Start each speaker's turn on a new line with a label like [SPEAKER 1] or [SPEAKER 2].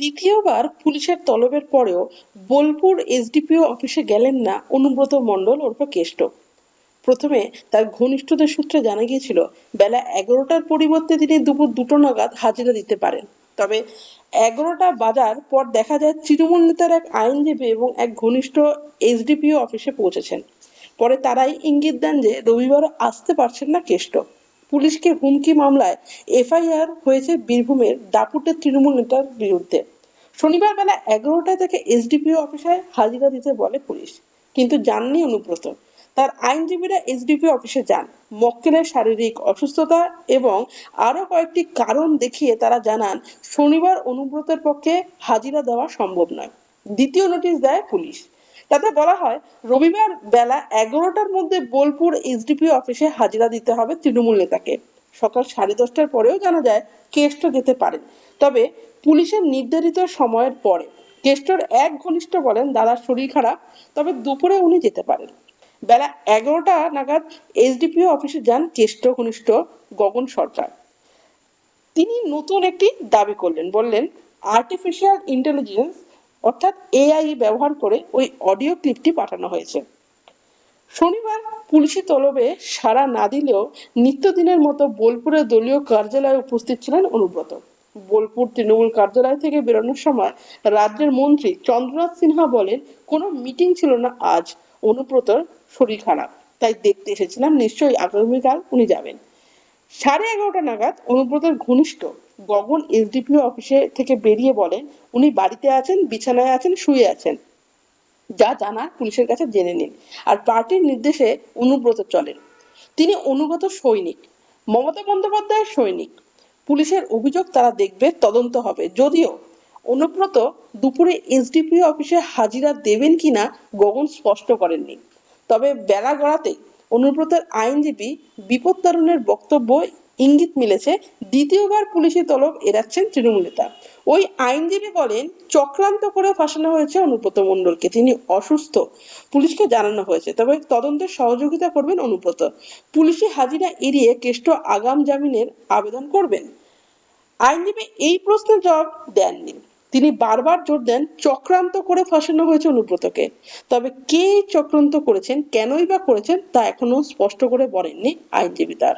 [SPEAKER 1] দ্বিতীয়বার পুলিশের তলবের পরেও বোলপুর এসডিপিও অফিসে গেলেন না অনুব্রত মণ্ডল ওরফে কেষ্ট। প্রথমে তার ঘনিষ্ঠদের সূত্রে জানা গিয়েছিল, বেলা এগারোটার পরিবর্তে তিনি দুপুর দুটো নাগাদ হাজিরা দিতে পারেন। তবে এগারোটা বাজার পর দেখা যায় তৃণমূল নেতার এক আইনজীবী এবং এক ঘনিষ্ঠ এসডিপিও অফিসে পৌঁছেছেন। পরে তারাই ইঙ্গিত দেন যে রবিবার আসতে পারছেন না কেষ্ট। পুলিশকে হুমকি মামলায় এফআইআর হয়েছে বীরভূমের দাপুটের তৃণমূল নেতার বিরুদ্ধে। শনিবার বেলা এগারোটা থেকে এসডিপিও অফিসে হাজিরা দিতে বলে পুলিশ, কিন্তু যাননি অনুব্রত। তার আইনজীবীরা এসডিপি অফিসে যান। মক্কেলের শারীরিক অসুস্থতা এবং আরও কয়েকটি কারণ দেখিয়ে তারা জানান, শনিবার অনুব্রতের পক্ষে হাজিরা দেওয়া সম্ভব নয়। দ্বিতীয় নোটিশ দেয় পুলিশ। তাতে বলা হয়, রবিবার বেলা এগারোটার মধ্যে বোলপুর এসডিপি অফিসে হাজিরা দিতে হবে তৃণমূল নেতাকে। সকাল সাড়ে দশটার পরেও জানা যায়, কেষ্ট যেতে পারেন। তবে পুলিশের নির্ধারিত সময়ের পরে, কেষ্টর এক ঘনিষ্ঠ বলেন, দাদার শরীর খারাপ, তবে দুপুরে উনি যেতে পারেন। বেলা এগারোটা নাগাদ এসডিপিও অফিসে যান কেষ্ট ঘনিষ্ঠ গগন সরকার। তিনি নতুন একটি দাবি করলেন, বললেন আর্টিফিশিয়াল ইন্টেলিজেন্স অর্থাৎ এআই ব্যবহার করে ওই অডিও ক্লিপটি পাঠানো হয়েছে। শনিবার পুলিশি তলবে সাড়া না দিলেও নিত্যদিনের মতো বোলপুরের দলীয় কার্যালয়ে উপস্থিত ছিলেন অনুব্রত। বোলপুর তৃণমূল কার্যালয় থেকে বেরোনোর সময় রাজ্যের মন্ত্রী চন্দ্রনাথ সিনহা বলেন, কোনো মিটিং ছিল না আজ। অনুব্রতর শরীর খারাপ। তাই দেখতে এসেছিলাম, নিশ্চয়ই আগামীকাল উনি যাবেন। সাড়ে এগারোটা নাগাদ অনুব্রতের ঘনিষ্ঠ গগন এসডিপিও অফিসে থেকে বেরিয়ে বলেন, উনি বাড়িতে আছেন, বিছানায় আছেন, শুয়ে আছেন। যা জানা পুলিশের কাছে জেনে নিন। আর পার্টির নির্দেশে অনুব্রত চলেন। তিনি অনুগত সৈনিক, মমতা বন্দ্যোপাধ্যায়ের সৈনিক। পুলিশের অভিযোগ তারা দেখবে, তদন্ত হবে। যদিও অনুব্রত দুপুরে এসডিপিও অফিসে হাজিরা দেবেন কিনা গগন স্পষ্ট করেননি। তবে বেলা গড়াতেই অনুব্রতের আইনজীবী বিপদ তারুণের বক্তব্য ইঙ্গিত মিলেছে, দ্বিতীয়বার পুলিশি তলব এড়াচ্ছেন তৃণমূল নেতা। ওই আইনজীবী বলেন, চক্রান্ত করে ফাঁসানো হয়েছে অনুব্রত মণ্ডলকে। তিনি অসুস্থ। পুলিশকে জানানো হয়েছে, তবে তদন্তের সহযোগিতা করবেন অনুব্রত। পুলিশি হাজিরা এড়িয়ে কেষ্ট আগাম জামিনের আবেদন করবেন। আইনজীবী এই প্রশ্নের জবাব দেননি। তিনি বারবার জোর দেন, চক্রান্ত করে ফাঁসানো হয়েছে অনুব্রতকে। তবে কে চক্রান্ত করেছেন, কেনই বা করেছেন তা এখনও স্পষ্ট করে বলেননি আইনজীবী তার।